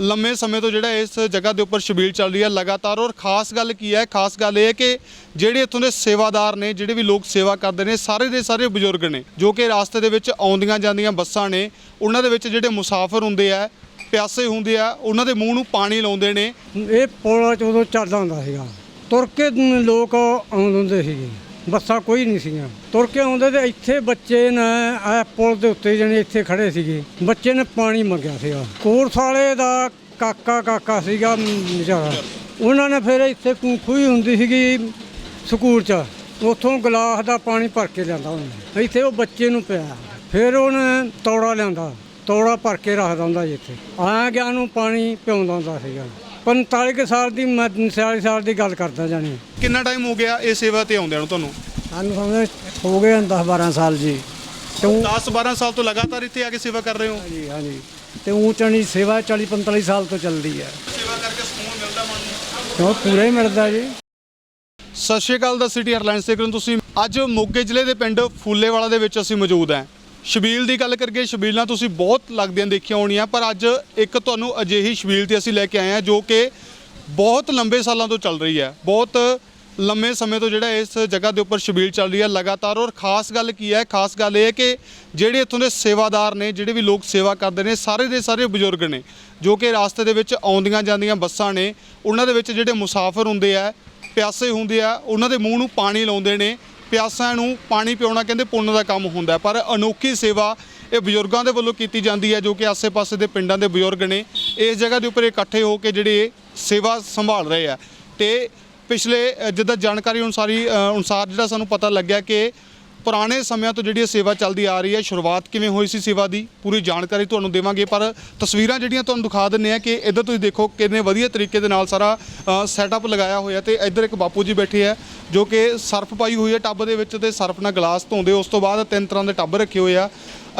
ਲੰਮੇ ਸਮੇਂ ਤੋਂ ਜਿਹੜਾ ਇਸ ਜਗ੍ਹਾ ਦੇ ਉੱਪਰ ਸ਼ਬੀਲ ਚੱਲ ਰਹੀ ਹੈ ਲਗਾਤਾਰ। ਔਰ ਖਾਸ ਗੱਲ ਕੀ ਹੈ? ਖਾਸ ਗੱਲ ਇਹ ਹੈ ਕਿ ਜਿਹੜੇ ਇੱਥੋਂ ਦੇ ਸੇਵਾਦਾਰ ਨੇ, ਜਿਹੜੇ ਵੀ ਲੋਕ ਸੇਵਾ ਕਰਦੇ ਨੇ, ਸਾਰੇ ਦੇ ਸਾਰੇ ਬਜ਼ੁਰਗ ਨੇ, ਜੋ ਕਿ ਰਾਸਤੇ ਦੇ ਵਿੱਚ ਆਉਂਦੀਆਂ ਜਾਂਦੀਆਂ ਬੱਸਾਂ ਨੇ, ਉਹਨਾਂ ਦੇ ਵਿੱਚ ਜਿਹੜੇ ਮੁਸਾਫਰ ਹੁੰਦੇ ਆ, ਪਿਆਸੇ ਹੁੰਦੇ ਆ, ਉਹਨਾਂ ਦੇ ਮੂੰਹ ਨੂੰ ਪਾਣੀ ਲਾਉਂਦੇ ਨੇ। ਇਹ ਪੁਲ ਉਦੋਂ ਚੱਲਦਾ ਹੁੰਦਾ ਸੀਗਾ। ਤੁਰ ਕੇ ਲੋਕ ਆਉਂਦੇ ਹੁੰਦੇ ਸੀਗੇ। ਬੱਸਾਂ ਕੋਈ ਨਹੀਂ ਸੀਗੀਆਂ। ਤੁਰ ਕੇ ਆਉਂਦੇ ਤੇ ਇੱਥੇ ਬੱਚੇ ਨੇ ਇਹ ਪੁਲ ਦੇ ਉੱਤੇ ਜਣੇ ਇੱਥੇ ਖੜੇ ਸੀਗੇ। ਬੱਚੇ ਨੇ ਪਾਣੀ ਮੰਗਿਆ ਸੀਗਾ। ਕੋਰਸ ਵਾਲੇ ਦਾ ਕਾਕਾ ਕਾਕਾ ਸੀਗਾ ਵਿਚਾਰਾ। ਉਹਨਾਂ ਨੇ ਫਿਰ ਇੱਥੇ ਖੂ- ਖੂਹੀ ਹੁੰਦੀ ਸੀਗੀ ਸਕੂਲ 'ਚ। ਉੱਥੋਂ ਗਲਾਸ ਦਾ ਪਾਣੀ ਭਰ ਕੇ ਲਿਆਂਦਾ ਉਹਨੇ। ਇੱਥੇ ਉਹ ਬੱਚੇ ਨੂੰ ਪਿਆ। ਫਿਰ ਉਹਨੇ ਤੌੜਾ ਲਿਆਂਦਾ। ਤੌੜਾ ਭਰ ਕੇ ਰੱਖਦਾ ਹੁੰਦਾ ਜੀ ਇੱਥੇ। ਆ ਗਿਆ ਨੂੰ ਪਾਣੀ ਪਿਆਉਂਦਾ ਹੁੰਦਾ ਸੀਗਾ। 45 ਕੁ ਸਾਲ ਦੀ ਮੈਂ 40 ਸਾਲ ਦੀ ਗੱਲ ਕਰਦਾ ਜਾਣੀ। ਕਿੰਨਾ ਟਾਈਮ ਹੋ ਗਿਆ ਇਹ ਸੇਵਾ ਤੇ ਆਉਂਦਿਆਂ ਨੂੰ ਤੁਹਾਨੂੰ? ਸਾਨੂੰ ਸਮਝ ਹੋ ਗਏ 10 12 ਸਾਲ ਜੀ। ਕਿਉਂ? 10 12 ਸਾਲ ਤੋਂ ਲਗਾਤਾਰ ਇੱਥੇ ਆ ਕੇ ਸੇਵਾ ਕਰ ਰਹੇ ਹੋ? ਜੀ ਹਾਂਜੀ। ਤੇ ਊਚਣੀ ਸੇਵਾ 40 45 ਸਾਲ ਤੋਂ ਚੱਲਦੀ ਹੈ। ਸੇਵਾ ਕਰਕੇ ਸਕੂਨ ਮਿਲਦਾ ਮਨ ਨੂੰ? ਕਿਉਂ? ਪੂਰਾ ਹੀ ਮਿਲਦਾ ਜੀ। ਸਤਿ ਸ਼੍ਰੀ ਅਕਾਲ ਦਾ ਸਿਟੀ 에ਅਰਲਾਈਨਸ ਦੇਖ ਰਹੇ ਹੋ ਤੁਸੀਂ। ਅੱਜ ਮੋਗੇ ਜ਼ਿਲ੍ਹੇ ਦੇ ਪਿੰਡ ਫੂਲੇਵਾਲਾ ਦੇ ਵਿੱਚ ਅਸੀਂ ਮੌਜੂਦ ਹਾਂ। ਸ਼ਬੀਲ ਦੀ ਗੱਲ ਕਰਕੇ ਸ਼ਬੀਲਾਂ ਤੁਸੀਂ ਬਹੁਤ ਲੱਗਦੀਆਂ ਦੇਖੀਆਂ ਹੋਣੀਆਂ, ਪਰ ਅੱਜ ਇੱਕ ਤੁਹਾਨੂੰ ਅਜਿਹੀ ਸ਼ਬੀਲ ਤੇ ਅਸੀਂ ਲੈ ਕੇ ਆਏ ਹਾਂ ਜੋ ਕਿ ਬਹੁਤ ਲੰਬੇ ਸਾਲਾਂ ਤੋਂ ਚੱਲ ਰਹੀ ਹੈ। ਬਹੁਤ ਲੰਮੇ ਸਮੇਂ ਤੋਂ ਜਿਹੜਾ ਇਸ ਜਗ੍ਹਾ ਦੇ ਉੱਪਰ ਸ਼ਬੀਲ ਚੱਲ ਰਹੀ ਹੈ ਲਗਾਤਾਰ। ਔਰ ਖਾਸ ਗੱਲ ਕੀ ਹੈ? ਖਾਸ ਗੱਲ ਇਹ ਹੈ ਕਿ ਜਿਹੜੇ ਇੱਥੋਂ ਦੇ ਸੇਵਾਦਾਰ ਨੇ, ਜਿਹੜੇ ਵੀ ਲੋਕ ਸੇਵਾ ਕਰਦੇ ਨੇ, ਸਾਰੇ ਦੇ ਸਾਰੇ ਬਜ਼ੁਰਗ ਨੇ, ਜੋ ਕਿ ਰਾਸਤੇ ਦੇ ਵਿੱਚ ਆਉਂਦੀਆਂ ਜਾਂਦੀਆਂ ਬੱਸਾਂ ਨੇ, ਉਹਨਾਂ ਦੇ ਵਿੱਚ ਜਿਹੜੇ ਮੁਸਾਫਰ ਹੁੰਦੇ ਆ, ਪਿਆਸੇ ਹੁੰਦੇ ਆ, ਉਹਨਾਂ ਦੇ ਮੂੰਹ ਨੂੰ ਪਾਣੀ ਲਾਉਂਦੇ ਨੇ ਪਿਆਸਿਆਂ ਨੂੰ ਪਾਣੀ ਪਿਉਣਾ ਕਹਿੰਦੇ ਪੁੰਨ ਦਾ ਕੰਮ ਹੁੰਦਾ ਪਰ ਅਨੋਖੀ ਸੇਵਾ ਇਹ ਬਜ਼ੁਰਗਾਂ ਦੇ ਵੱਲੋਂ ਕੀਤੀ ਜਾਂਦੀ ਹੈ ਜੋ ਕਿ ਆਸੇ-ਪਾਸੇ ਦੇ ਪਿੰਡਾਂ ਦੇ ਬਜ਼ੁਰਗ ਨੇ। ਇਸ ਜਗ੍ਹਾ ਦੇ ਉੱਪਰ ਇਕੱਠੇ ਹੋ ਕੇ ਜਿਹੜੇ ਇਹ ਸੇਵਾ ਸੰਭਾਲ ਰਹੇ ਆ। ਤੇ ਪਿਛਲੇ ਜਿੱਦਾਂ ਜਾਣਕਾਰੀ ਅਨੁਸਾਰੀ ਅਨੁਸਾਰ ਜਿਹੜਾ ਸਾਨੂੰ ਪਤਾ ਲੱਗਿਆ ਕਿ ਪੁਰਾਣੇ ਸਮਿਆਂ ਤੋਂ ਜਿਹੜੀ ਇਹ ਸੇਵਾ ਚੱਲਦੀ ਆ ਰਹੀ ਹੈ, ਸ਼ੁਰੂਆਤ ਕਿਵੇਂ ਹੋਈ ਸੀ ਸੇਵਾ ਦੀ? ਪੂਰੀ ਜਾਣਕਾਰੀ ਤੁਹਾਨੂੰ ਦੇਵਾਂਗੇ, ਪਰ ਤਸਵੀਰਾਂ ਜਿਹੜੀਆਂ ਤੁਹਾਨੂੰ ਦਿਖਾ ਦਿੰਨੇ ਆ ਕਿ ਇੱਧਰ ਤੁਸੀਂ ਦੇਖੋ ਕਿੰਨੇ ਵਧੀਆ ਤਰੀਕੇ ਦੇ ਨਾਲ ਸਾਰਾ ਸੈਟਅਪ ਲਗਾਇਆ ਹੋਇਆ ਤੇ ਇੱਧਰ ਇੱਕ ਬਾਪੂ ਜੀ ਬੈਠੇ ਆ, ਜੋ ਕਿ ਸਰਫ ਪਾਈ ਹੋਈ ਹੈ ਟੱਬ ਦੇ ਵਿੱਚ ਤੇ ਸਰਫ ਨਾਲ ਗਲਾਸ ਧੋਂਦੇ, ਉਸ ਤੋਂ ਬਾਅਦ ਤਿੰਨ ਤਰ੍ਹਾਂ ਦੇ ਟੱਬ ਰੱਖੇ ਹੋਏ ਆ।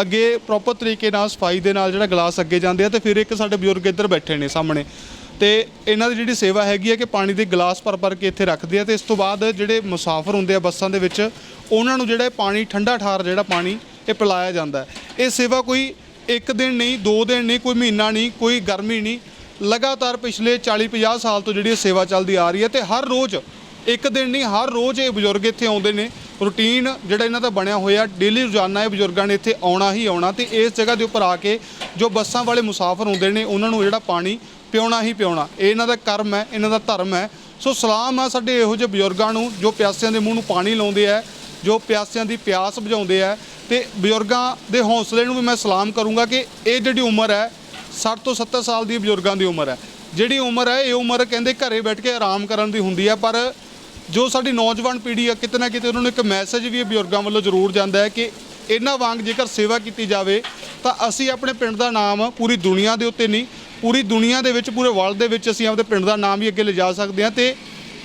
ਅੱਗੇ ਪ੍ਰੋਪਰ ਤਰੀਕੇ ਨਾਲ ਸਫ਼ਾਈ ਦੇ ਨਾਲ ਜਿਹੜਾ ਗਲਾਸ ਅੱਗੇ ਜਾਂਦੇ ਆ ਤੇ ਫਿਰ ਇੱਕ ਸਾਡੇ ਬਜ਼ੁਰਗ ਇੱਧਰ ਬੈਠੇ ਨੇ ਸਾਹਮਣੇ। ਤੇ ਇਹਨਾਂ ਦੀ ਜਿਹੜੀ ਸੇਵਾ ਹੈਗੀ ਹੈ ਕਿ ਪਾਣੀ ਦੇ ਗਲਾਸ ਭਰ ਭਰ ਕੇ ਇੱਥੇ ਰੱਖਦੇ ਆ ਤੇ ਇਸ ਤੋਂ ਬਾਅਦ ਜਿਹੜੇ ਮੁਸਾਫਰ ਹੁੰਦੇ ਆ ਬੱਸਾਂ ਦੇ ਵਿੱਚ, ਉਹਨਾਂ ਨੂੰ ਜਿਹੜਾ ਇਹ ਪਾਣੀ, ਠੰਡਾ ਠਾਰ ਜਿਹੜਾ ਪਾਣੀ, ਇਹ ਪਿਲਾਇਆ ਜਾਂਦਾ ਹੈ। ਇਹ ਸੇਵਾ ਕੋਈ ਇੱਕ ਦਿਨ ਨਹੀਂ, ਦੋ ਦਿਨ ਨਹੀਂ, ਕੋਈ ਮਹੀਨਾ ਨਹੀਂ, ਕੋਈ ਗਰਮੀ ਨਹੀਂ। ਲਗਾਤਾਰ ਪਿਛਲੇ 40 50 ਸਾਲ ਤੋਂ ਜਿਹੜੀ ਇਹ ਸੇਵਾ ਚੱਲਦੀ ਆ ਰਹੀ ਹੈ ਤੇ ਹਰ ਰੋਜ਼, ਇੱਕ ਦਿਨ ਨਹੀਂ, ਹਰ ਰੋਜ਼ ਇਹ ਬਜ਼ੁਰਗ ਇੱਥੇ ਆਉਂਦੇ ਨੇ। ਰੂਟੀਨ ਜਿਹੜਾ ਇਹਨਾਂ ਦਾ ਬਣਿਆ ਹੋਇਆ, ਡੇਲੀ ਰੋਜ਼ਾਨਾ ਇਹ ਬਜ਼ੁਰਗਾਂ ਨੇ ਇੱਥੇ ਆਉਣਾ ਹੀ ਆਉਣਾ ਤੇ ਇਸ ਜਗ੍ਹਾ ਦੇ ਉੱਪਰ ਆ ਕੇ ਜੋ ਬੱਸਾਂ ਵਾਲੇ ਮੁਸਾਫਰ ਹੁੰਦੇ ਨੇ, ਉਹਨਾਂ ਨੂੰ ਜਿਹੜਾ ਪਾਣੀ ਪਿਉਣਾ ਹੀ ਪਿਉਣਾ। ਇਹ ਇਹਨਾਂ ਦਾ ਕਰਮ ਹੈ, ਇਹਨਾਂ ਦਾ ਧਰਮ ਹੈ। ਸੋ ਸਲਾਮ ਆ ਸਾਡੇ ਇਹੋ ਜਿਹੇ ਬਜ਼ੁਰਗਾਂ ਨੂੰ ਜੋ ਪਿਆਸਿਆਂ ਦੇ ਮੂੰਹ ਨੂੰ ਪਾਣੀ ਲਾਉਂਦੇ ਆ, ਜੋ ਪਿਆਸਿਆਂ ਦੀ ਪਿਆਸ ਬੁਝਾਉਂਦੇ ਆ। ਤੇ ਬਜ਼ੁਰਗਾਂ ਦੇ ਹੌਸਲੇ ਨੂੰ ਵੀ ਮੈਂ ਸਲਾਮ ਕਰੂੰਗਾ ਕਿ ਇਹ ਜਿਹੜੀ ਉਮਰ ਹੈ 60 ਤੋਂ 70 ਸਾਲ ਦੀ ਬਜ਼ੁਰਗਾਂ ਦੀ ਉਮਰ ਹੈ। ਜਿਹੜੀ ਉਮਰ ਹੈ, ਇਹ ਉਮਰ ਕਹਿੰਦੇ ਘਰੇ ਬੈਠ ਕੇ ਆਰਾਮ ਕਰਨ ਦੀ ਹੁੰਦੀ ਹੈ ਪਰ ਜੋ ਸਾਡੀ ਨੌਜਵਾਨ ਪੀੜ੍ਹੀ ਆ, ਕਿਤੇ ਨਾ ਕਿਤੇ ਉਹਨਾਂ ਨੂੰ ਇੱਕ ਮੈਸੇਜ ਵੀ ਬਜ਼ੁਰਗਾਂ ਵੱਲੋਂ ਜ਼ਰੂਰ ਜਾਂਦਾ ਹੈ ਕਿ ਇਹਨਾਂ ਵਾਂਗ ਜੇਕਰ ਸੇਵਾ ਕੀਤੀ ਜਾਵੇ, ਤਾਂ ਅਸੀਂ ਆਪਣੇ ਪਿੰਡ ਦਾ ਨਾਮ ਪੂਰੀ ਦੁਨੀਆ ਦੇ ਉੱਤੇ ਨਹੀਂ ਪੂਰੀ ਦੁਨੀਆ ਦੇ ਵਿੱਚ, ਪੂਰੇ ਵਰਲਡ ਦੇ ਵਿੱਚ ਅਸੀਂ ਆਪਣੇ ਪਿੰਡ ਦਾ ਨਾਮ ਵੀ ਅੱਗੇ ਲਿਜਾ ਸਕਦੇ ਹਾਂ ਤੇ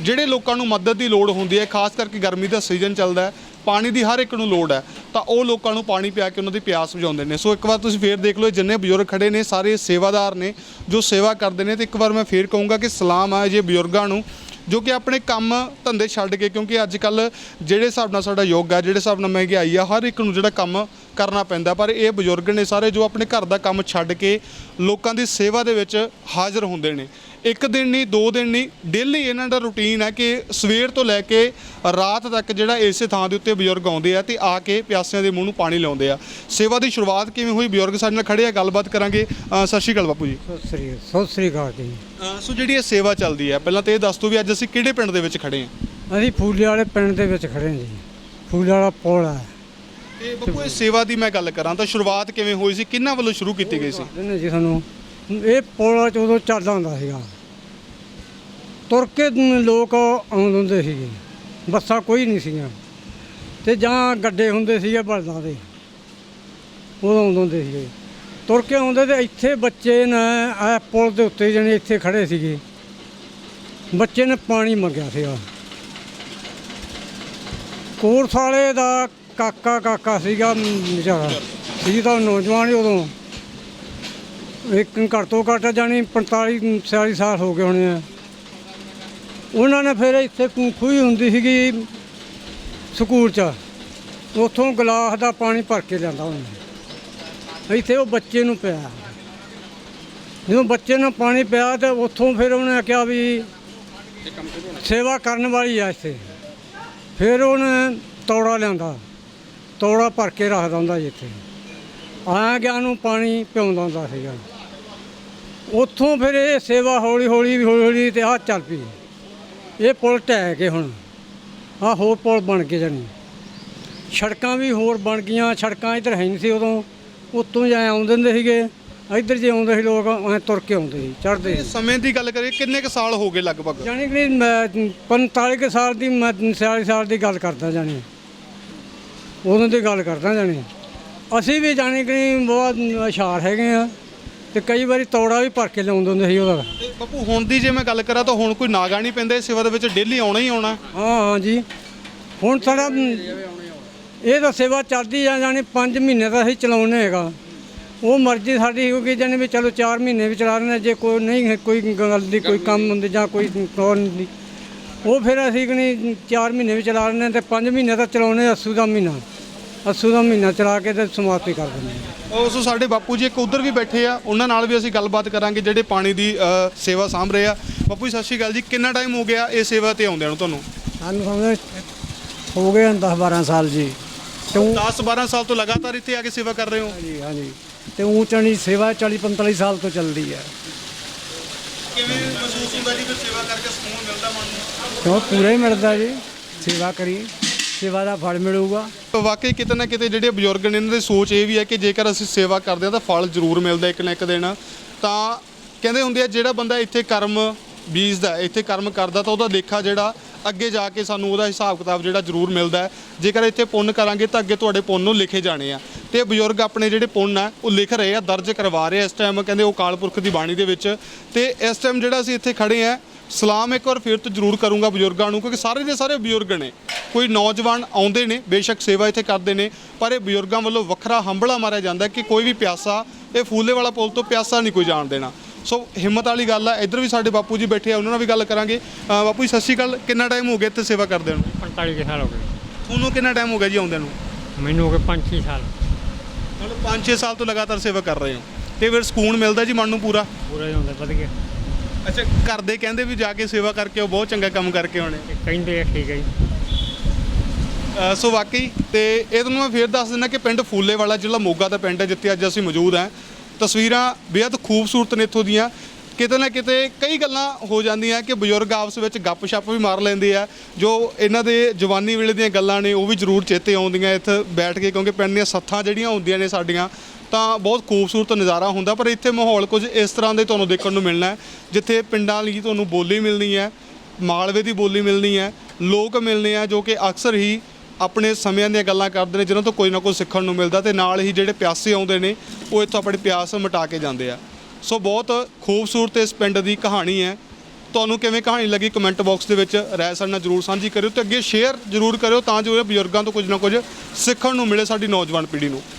ਜਿਹੜੇ ਲੋਕਾਂ ਨੂੰ ਮਦਦ ਦੀ ਲੋੜ ਹੁੰਦੀ ਹੈ, ਖਾਸ ਕਰਕੇ ਗਰਮੀ ਦਾ ਸੀਜ਼ਨ ਚੱਲਦਾ ਹੈ, ਪਾਣੀ ਦੀ ਹਰ ਇੱਕ ਨੂੰ ਲੋੜ ਹੈ, ਤਾਂ ਉਹ ਲੋਕਾਂ ਨੂੰ ਪਾਣੀ ਪਿਆ ਕੇ ਉਹਨਾਂ ਦੀ ਪਿਆਸ ਬੁਝਾਉਂਦੇ ਨੇ। ਸੋ ਇੱਕ ਵਾਰ ਤੁਸੀਂ ਫੇਰ ਦੇਖ ਲਓ ਜਿੰਨੇ ਬਜ਼ੁਰਗ ਖੜੇ ਨੇ, ਸਾਰੇ ਸੇਵਾਦਾਰ ਨੇ ਜੋ ਸੇਵਾ ਕਰਦੇ ਨੇ, ਤੇ ਇੱਕ ਵਾਰ ਮੈਂ ਫੇਰ ਕਹੂੰਗਾ ਕਿ ਸਲਾਮ ਆ ਜੇ ਬਜ਼ੁਰਗਾਂ ਨੂੰ ਜੋ ਕਿ ਆਪਣੇ ਕੰਮ ਧੰਦੇ ਛੱਡ ਕੇ, ਕਿਉਂਕਿ ਅੱਜ ਕੱਲ ਜਿਹੜੇ ਹਿਸਾਬ ਨਾਲ ਸਾਡਾ ਯੁੱਗ ਆ, ਜਿਹੜੇ ਹਿਸਾਬ ਨਾਲ ਮਹਿੰਗਾਈ ਆ, ਹਰ ਇੱਕ ਨੂੰ ਜਿਹੜਾ ਕੰਮ ਕਰਨਾ ਪੈਂਦਾ। ਪਰ ਇਹ ਬਜ਼ੁਰਗ ਨੇ ਸਾਰੇ ਜੋ ਆਪਣੇ ਘਰ ਦਾ ਕੰਮ ਛੱਡ ਕੇ ਲੋਕਾਂ ਦੀ ਸੇਵਾ ਦੇ ਵਿੱਚ ਹਾਜ਼ਰ ਹੁੰਦੇ ਨੇ। ਇੱਕ ਦਿਨ ਨਹੀਂ ਦੋ ਦਿਨ ਨਹੀਂ ਡੇਲੀ ਇਹਨਾਂ ਦਾ ਰੁਟੀਨ ਹੈ ਕਿ ਸਵੇਰ ਤੋਂ ਲੈ ਕੇ ਰਾਤ ਤੱਕ ਜਿਹੜਾ ਇਸੇ ਥਾਂ ਦੇ ਉੱਤੇ ਬਜ਼ੁਰਗ ਆਉਂਦੇ ਆ ਤੇ ਆ ਕੇ ਪਿਆਸਿਆਂ ਦੇ ਮੂੰਹ ਨੂੰ ਪਾਣੀ ਲਾਉਂਦੇ ਆ। ਸੇਵਾ ਦੀ ਸ਼ੁਰੂਆਤ ਕਿਵੇਂ ਹੋਈ? ਬਜ਼ੁਰਗ ਸਾਡੇ ਨਾਲ ਖੜੇ ਆ ਗੱਲਬਾਤ ਕਰਾਂਗੇ। ਅ, ਸਤਿ ਸ਼੍ਰੀ ਅਕਾਲ ਬਾਪੂ ਜੀ। ਸਤਿ ਸ੍ਰੀ ਸਤਿ ਸ੍ਰੀ ਅਕਾਲ ਜੀ। ਅ, ਸੋ ਜਿਹੜੀ ਇਹ ਸੇਵਾ ਚੱਲਦੀ ਹੈ ਪਹਿਲਾਂ ਤਾਂ ਇਹ ਦੱਸ ਦਿਓ ਵੀ ਅੱਜ ਅਸੀਂ ਕਿਹੜੇ ਪਿੰਡ ਦੇ ਵਿੱਚ ਖੜੇ ਹਾਂ ਅਸੀਂ ਫੂਲੇ ਵਾਲੇ ਪਿੰਡ ਦੇ ਵਿੱਚ ਖੜੇ ਹਾਂ ਜੀ। ਫੂਲੇ ਵਾਲਾ ਪੁਲ ਹੈ। ਤੇ ਬਾਪੂ ਇਹ ਸੇਵਾ ਦੀ ਮੈਂ ਗੱਲ ਕਰਾਂ ਤਾਂ ਸ਼ੁਰੂਆਤ ਕਿਵੇਂ ਹੋਈ ਸੀ? ਕਿੰਨਾਂ ਵੱਲੋਂ ਸ਼ੁਰੂ ਕੀਤੀ ਗਈ ਸੀ? ਜੀ ਸਾਨੂੰ ਇਹ ਪੁਲ ਉਦੋਂ ਚੱਲਦਾ ਹੁੰਦਾ ਸੀਗਾ। ਤੁਰ ਕੇ ਲੋਕ ਆਉਂਦੇ ਹੁੰਦੇ ਸੀਗੇ। ਬੱਸਾਂ ਕੋਈ ਨਹੀਂ ਸੀਗੀਆਂ ਤੇ ਜਾਂ ਗੱਡੇ ਹੁੰਦੇ ਸੀਗੇ ਬਲਦਾਂ ਦੇ। ਉਦੋਂ ਆਉਂਦੇ ਹੁੰਦੇ ਸੀਗੇ। ਤੁਰ ਕੇ ਆਉਂਦੇ ਤੇ ਇੱਥੇ ਬੱਚੇ ਨੇ ਇਹ ਪੁਲ ਦੇ ਉੱਤੇ ਜਣੇ ਇੱਥੇ ਖੜੇ ਸੀਗੇ। ਬੱਚੇ ਨੇ ਪਾਣੀ ਮੰਗਿਆ ਸੀਗਾ। ਕੋਰਸ ਦਾ ਕਾਕਾ ਕਾਕਾ ਸੀਗਾ ਵਿਚਾਰਾ। ਸੀ ਤਾਂ ਨੌਜਵਾਨ ਹੀ ਉਦੋਂ। ਇੱਕ ਘੱਟ ਤੋਂ ਘੱਟ ਜਾਣੀ 45 46 ਸਾਲ ਹੋ ਗਏ ਹੋਣੇ ਆ। ਉਹਨਾਂ ਨੇ ਫਿਰ ਇੱਥੇ ਖੂ- ਖੂਹੀ ਹੁੰਦੀ ਸੀਗੀ ਸਕੂਲ 'ਚ। ਉੱਥੋਂ ਗਲਾਸ ਦਾ ਪਾਣੀ ਭਰ ਕੇ ਲਿਆਂਦਾ ਉਹਨੇ ਇੱਥੇ ਉਹ ਬੱਚੇ ਨੂੰ ਪਿਆ। ਜਦੋਂ ਬੱਚੇ ਨੂੰ ਪਾਣੀ ਪਿਆ ਤੇ ਉੱਥੋਂ ਫਿਰ ਉਹਨੇ ਕਿਹਾ ਵੀ ਸੇਵਾ ਕਰਨ ਵਾਲੀ ਆ ਇੱਥੇ। ਫਿਰ ਉਹਨੇ ਤੌੜਾ ਲਿਆਂਦਾ। ਤੌੜਾ ਭਰ ਕੇ ਰੱਖਦਾ ਹੁੰਦਾ ਜੀ ਇੱਥੇ। ਆਇਆ ਗਿਆ ਨੂੰ ਪਾਣੀ ਪਿਆਉਂਦਾ ਹੁੰਦਾ ਸੀਗਾ। ਉੱਥੋਂ ਫਿਰ ਇਹ ਸੇਵਾ ਹੌਲੀ ਹੌਲੀ ਹੌਲੀ ਹੌਲੀ ਤੇ ਆਹ ਚੱਲ ਪਈ। ਇਹ ਪੁਲ ਢਹਿ ਕੇ ਹੁਣ ਆਹ ਹੋਰ ਪੁਲ ਬਣ ਕੇ ਜਾਣੀ। ਸੜਕਾਂ ਵੀ ਹੋਰ ਬਣ ਗਈਆਂ ਸੜਕਾਂ ਇੱਧਰ ਹੈ ਨਹੀਂ ਸੀ ਉਦੋਂ। ਉੱਤੋਂ ਜਾਂ ਆਉਂਦੇ ਹੁੰਦੇ ਸੀਗੇ ਇੱਧਰ ਜੇ ਆਉਂਦੇ ਸੀ ਲੋਕ ਐ ਤੁਰ ਕੇ ਆਉਂਦੇ ਸੀ ਸੀ। ਸਮੇਂ ਦੀ ਗੱਲ ਕਰੀਏ ਕਿੰਨੇ ਕੁ ਸਾਲ ਹੋ ਗਏ ਲਗਭਗ? ਜਾਣੀ ਕਿ ਮੈਂ 45 ਕੁ ਸਾਲ ਦੀ ਮੈਂ 40 ਸਾਲ ਦੀ ਗੱਲ ਕਰਦਾ ਜਾਣੀ। ਉਦੋਂ ਦੀ ਗੱਲ ਕਰਦਾ ਜਾਣੀ। ਅਸੀਂ ਵੀ ਜਾਣੀ ਕਿ ਬਹੁਤ ਹੁਸ਼ਿਆਰ ਹੈਗੇ ਆ। ਤੇ ਕਈ ਵਾਰੀ ਤੌੜਾ ਵੀ ਭਰ ਕੇ ਲਿਆਉਂਦੇ ਹੁੰਦੇ ਸੀ ਉਹਦਾ। ਤੇ ਬਾਪੂ ਹੁਣ ਦੀ ਜੇ ਮੈਂ ਗੱਲ ਕਰਾਂ ਤਾਂ ਹੁਣ ਕੋਈ ਨਾਗਾ ਨਹੀਂ ਪੈਂਦਾ ਇਸ ਸੇਵਾ ਦੇ ਵਿੱਚ ਡੇਲੀ ਆਉਣਾ ਹੀ ਆਉਣਾ। ਹਾਂ ਹਾਂ ਜੀ। ਹੁਣ ਸਾਡਾ ਇਹ ਤਾਂ ਸੇਵਾ ਚੱਲਦੀ ਆ ਜਾਣੀ 5 ਮਹੀਨੇ ਦਾ ਅਸੀਂ ਚਲਾਉਣੇ ਹੈਗਾ। ਉਹ ਮਰਜ਼ੀ ਸਾਡੀ ਹੋਊਗੀ ਜਾਣੀ ਵੀ ਚਲੋ 4 ਮਹੀਨੇ ਵੀ ਚਲਾ ਰਹੇ ਜੇ ਕੋਈ ਨਹੀਂ ਹੈ ਕੋਈ ਗੱਲ ਦੀ ਕੋਈ ਕੰਮ ਹੁੰਦੀ ਜਾਂ ਕੋਈ ਕੌਣ ਦੀ ਉਹ ਫਿਰ ਅਸੀਂ ਕਣੀ 4 ਮਹੀਨੇ ਵੀ ਚਲਾ ਰਹੇ ਤੇ 5 ਮਹੀਨੇ ਤਾਂ ਚਲਾਉਣੇ ਅੱਸੂ ਦਾ ਮਹੀਨਾ। ਅੱਸੂ ਦਾ ਮਹੀਨਾ ਚਲਾ ਕੇ ਤੇ ਸਮਾਪਤੀ ਕਰ ਦਿੰਦੇ ਹਾਂ। ਉਸ ਸਾਡੇ ਬਾਪੂ ਜੀ ਇੱਕ ਉਧਰ ਵੀ ਬੈਠੇ ਆ ਉਹਨਾਂ ਨਾਲ ਵੀ ਅਸੀਂ ਗੱਲਬਾਤ ਕਰਾਂਗੇ ਜਿਹੜੇ ਪਾਣੀ ਦੀ ਅ, ਸੇਵਾ ਸਾਂਭ ਰਹੇ ਆ। ਬਾਪੂ ਜੀ ਸਤਿ ਸ਼੍ਰੀ ਅਕਾਲ ਜੀ ਕਿੰਨਾ ਟਾਈਮ ਹੋ ਗਿਆ ਇਹ ਸੇਵਾ ਤੇ ਆਉਂਦਿਆਂ ਨੂੰ ਤੁਹਾਨੂੰ? ਸਾਨੂੰ ਸਮਝ ਹੋ ਗਏ 10 12 ਸਾਲ ਜੀ। ਤੇ 10 12 ਸਾਲ ਤੋਂ ਲਗਾਤਾਰ ਇੱਥੇ ਆ ਕੇ ਸੇਵਾ ਕਰ ਰਹੇ ਹੋ? ਹਾਂਜੀ ਹਾਂਜੀ। ਤੇ ਊਚਣੀ ਸੇਵਾ 40 45 ਸਾਲ ਤੋਂ ਚੱਲਦੀ ਹੈ। ਕਿਵੇਂ ਮਹਿਸੂਸ ਹੁੰਦਾ ਜੀ ਫਿਰ ਸੇਵਾ ਕਰਕੇ ਸਕੂਨ ਮਿਲਦਾ ਮਨ ਨੂੰ? ਕਿਉਂ? ਪੂਰਾ ਹੀ ਮਿਲਦਾ ਜੀ। ਸੇਵਾ ਕਰੀ ਸੇਵਾ ਦਾ ਫਲ ਮਿਲੂਗਾ। ਵਾਕਈ ਕਿਤੇ ਨਾ ਕਿਤੇ ਜਿਹੜੇ ਬਜ਼ੁਰਗ ਨੇ ਇਹਨਾਂ ਦੀ ਸੋਚ ਇਹ ਵੀ ਹੈ ਕਿ ਜੇਕਰ ਅਸੀਂ ਸੇਵਾ ਕਰਦੇ ਹਾਂ ਤਾਂ ਫਲ ਜ਼ਰੂਰ ਮਿਲਦਾ ਇੱਕ ਨਾ ਇੱਕ ਦਿਨ। ਤਾਂ ਕਹਿੰਦੇ ਹੁੰਦੇ ਆ, ਜਿਹੜਾ ਬੰਦਾ ਇੱਥੇ ਕਰਮ ਬੀਜਦਾ, ਇੱਥੇ ਕਰਮ ਕਰਦਾ ਤਾਂ ਉਹਦਾ ਲੇਖਾ ਜਿਹੜਾ ਅੱਗੇ ਜਾ ਕੇ ਸਾਨੂੰ ਉਹਦਾ ਹਿਸਾਬ ਕਿਤਾਬ ਜਿਹੜਾ ਜ਼ਰੂਰ ਮਿਲਦਾ ਹੈ। ਜੇਕਰ ਇੱਥੇ ਪੁੰਨ ਕਰਾਂਗੇ ਤਾਂ ਅੱਗੇ ਤੁਹਾਡੇ ਪੁੰਨ ਨੂੰ ਲਿਖੇ ਜਾਣੇ ਆ। ਤੇ ਬਜ਼ੁਰਗ ਆਪਣੇ ਜਿਹੜੇ ਪੁੰਨ ਆ, ਉਹ ਲਿਖ ਰਹੇ ਆ, ਦਰਜ ਕਰਵਾ ਰਹੇ ਆ ਇਸ ਟਾਈਮ ਕਹਿੰਦੇ ਉਹ ਕਾਲ ਪੁਰਖ ਦੀ ਬਾਣੀ ਦੇ ਵਿੱਚ। ਤੇ ਇਸ ਟਾਈਮ ਜਿਹੜਾ ਅਸੀਂ ਇੱਥੇ ਖੜੇ ਆ ਸਲਾਮ ਇੱਕ ਵਾਰ ਫਿਰ ਤੋਂ ਜ਼ਰੂਰ ਕਰੂੰਗਾ ਬਜ਼ੁਰਗਾਂ ਨੂੰ ਕਿਉਂਕਿ ਸਾਰੇ ਦੇ ਸਾਰੇ ਬਜ਼ੁਰਗ ਨੇ। ਕੋਈ ਨੌਜਵਾਨ ਆਉਂਦੇ ਨੇ ਬੇਸ਼ੱਕ ਸੇਵਾ ਇੱਥੇ ਕਰਦੇ ਨੇ ਪਰ ਇਹ ਬਜ਼ੁਰਗਾਂ ਵੱਲੋਂ ਵੱਖਰਾ ਹੰਬਲਾ ਮਾਰਿਆ ਜਾਂਦਾ ਕਿ ਕੋਈ ਵੀ ਪਿਆਸਾ ਇਹ ਫੂਲੇ ਵਾਲਾ ਪੁਲ ਤੋਂ ਪਿਆਸਾ ਨਹੀਂ ਕੋਈ ਜਾਣ ਦੇਣਾ। ਸੋ ਹਿੰਮਤ ਵਾਲੀ ਗੱਲ ਆ ਇੱਧਰ ਵੀ ਸਾਡੇ ਬਾਪੂ ਜੀ ਬੈਠੇ ਆ ਉਹਨਾਂ ਨਾਲ ਵੀ ਗੱਲ ਕਰਾਂਗੇ। ਅ, ਬਾਪੂ ਜੀ ਸਤਿ ਸ਼੍ਰੀ ਅਕਾਲ ਕਿੰਨਾ ਟਾਈਮ ਹੋ ਗਿਆ ਇੱਥੇ ਸੇਵਾ ਕਰਦੇ ਨੂੰ? 45 ਕੁ ਸਾਲ ਹੋ ਗਏ। ਤੁਹਾਨੂੰ ਕਿੰਨਾ ਟਾਈਮ ਹੋ ਗਿਆ ਜੀ ਆਉਂਦਿਆਂ ਨੂੰ? ਮੈਨੂੰ ਹੋ ਗਏ 5-6 ਸਾਲ। ਮਤਲਬ 5-6 ਸਾਲ ਤੋਂ ਲਗਾਤਾਰ ਸੇਵਾ ਕਰ ਰਹੇ ਹੋ। ਤੇ ਫਿਰ ਸਕੂਨ ਮਿਲਦਾ ਜੀ ਮਨ ਨੂੰ ਪੂਰਾ? ਪੂਰਾ ਹੀ ਹੁੰਦਾ ਵਧ ਗਿਆ। ਅੱਛਾ ਘਰ ਦੇ ਕਹਿੰਦੇ ਵੀ ਜਾ ਕੇ ਸੇਵਾ ਕਰਕੇ ਉਹ ਬਹੁਤ ਚੰਗਾ ਕੰਮ ਕਰਕੇ ਆਉਣੇ। ਕਹਿੰਦੇ ਆ ਠੀਕ ਹੈ ਜੀ। ਅ, ਸੋ ਵਾਕਈ ਤੇ ਇਹ ਤੁਹਾਨੂੰ ਮੈਂ ਫੇਰ ਦੱਸ ਦਿੰਦਾ ਕਿ ਪਿੰਡ ਫੂਲੇ ਵਾਲਾ ਜ਼ਿਲ੍ਹਾ ਮੋਗਾ ਦਾ ਪਿੰਡ ਹੈ ਜਿੱਥੇ ਅੱਜ ਅਸੀਂ ਮੌਜੂਦ ਹਾਂ ਤਸਵੀਰਾਂ ਬੇहद ਖੂਬਸੂਰਤ ਨੇ ਇੱਥੋਂ ਦੀਆਂ। ਕਿਤੇ ਨਾ ਕਿਤੇ ਕਈ ਗੱਲਾਂ ਹੋ ਜਾਂਦੀਆਂ ਕਿ ਬਜ਼ੁਰਗ ਆਪਸ ਵਿੱਚ ਗੱਪ-ਸ਼ੱਪ ਵੀ ਮਾਰ ਲੈਂਦੇ ਆ, ਜੋ ਇਹਨਾਂ ਦੇ ਜਵਾਨੀ ਵੇਲੇ ਦੀਆਂ ਗੱਲਾਂ ਨੇ, ਉਹ ਵੀ ਜ਼ਰੂਰ ਚੇਤੇ ਆਉਂਦੀਆਂ ਇੱਥੇ ਬੈਠ ਕੇ, ਕਿਉਂਕਿ ਪਿੰਡ ਦੀਆਂ ਸੱਥਾਂ ਜਿਹੜੀਆਂ ਹੁੰਦੀਆਂ ਨੇ ਸਾਡੀਆਂ, ਤਾਂ ਬਹੁਤ ਖੂਬਸੂਰਤ ਨਜ਼ਾਰਾ ਹੁੰਦਾ, ਪਰ ਇੱਥੇ ਮਾਹੌਲ ਕੁਝ ਇਸ ਤਰ੍ਹਾਂ ਦੇ ਤੁਹਾਨੂੰ ਦੇਖਣ ਨੂੰ ਮਿਲਣਾ ਹੈ, ਜਿੱਥੇ ਪਿੰਡਾਂ ਲਈ ਤੁਹਾਨੂੰ ਬੋਲੀ ਮਿਲਣੀ ਹੈ, ਮਾਲਵੇ ਦੀ ਬੋਲੀ ਮਿਲਣੀ ਹੈ, ਲੋਕ ਮਿਲਣੇ ਆ, ਜੋ ਕਿ ਅਕਸਰ ਹੀ ਆਪਣੇ ਸਮਿਆਂ ਦੀਆਂ ਗੱਲਾਂ ਕਰਦੇ ਨੇ, ਜਿਨ੍ਹਾਂ ਤੋਂ ਕੋਈ ਨਾ ਕੋਈ ਸਿੱਖਣ ਨੂੰ ਮਿਲਦਾ ਤੇ ਨਾਲ ਹੀ ਜਿਹੜੇ ਪਿਆਸੇ ਆਉਂਦੇ ਨੇ, ਉਹ ਇੱਥੋਂ ਆਪਣੀ ਪਿਆਸ ਮਿਟਾ ਕੇ ਜਾਂਦੇ ਆ। ਸੋ ਬਹੁਤ ਖੂਬਸੂਰਤ ਇਸ ਪਿੰਡ ਦੀ ਕਹਾਣੀ ਹੈ। ਤੁਹਾਨੂੰ ਕਿਵੇਂ ਕਹਾਣੀ ਲੱਗੀ ਕਮੈਂਟ ਬਾਕਸ ਦੇ ਵਿੱਚ ਰਾਏ ਸਾਡੇ ਨਾਲ ਜਰੂਰ ਸਾਂਝੀ ਕਰਿਓ ਤੇ ਅੱਗੇ ਸ਼ੇਅਰ ਜਰੂਰ ਕਰਿਓ ਤਾਂ ਜੋ ਇਹ ਬਜ਼ੁਰਗਾਂ ਤੋਂ ਕੁਝ ਨਾ ਕੁਝ ਸਿੱਖਣ ਨੂੰ ਮਿਲੇ ਸਾਡੀ ਨੌਜਵਾਨ ਪੀੜ੍ਹੀ ਨੂੰ।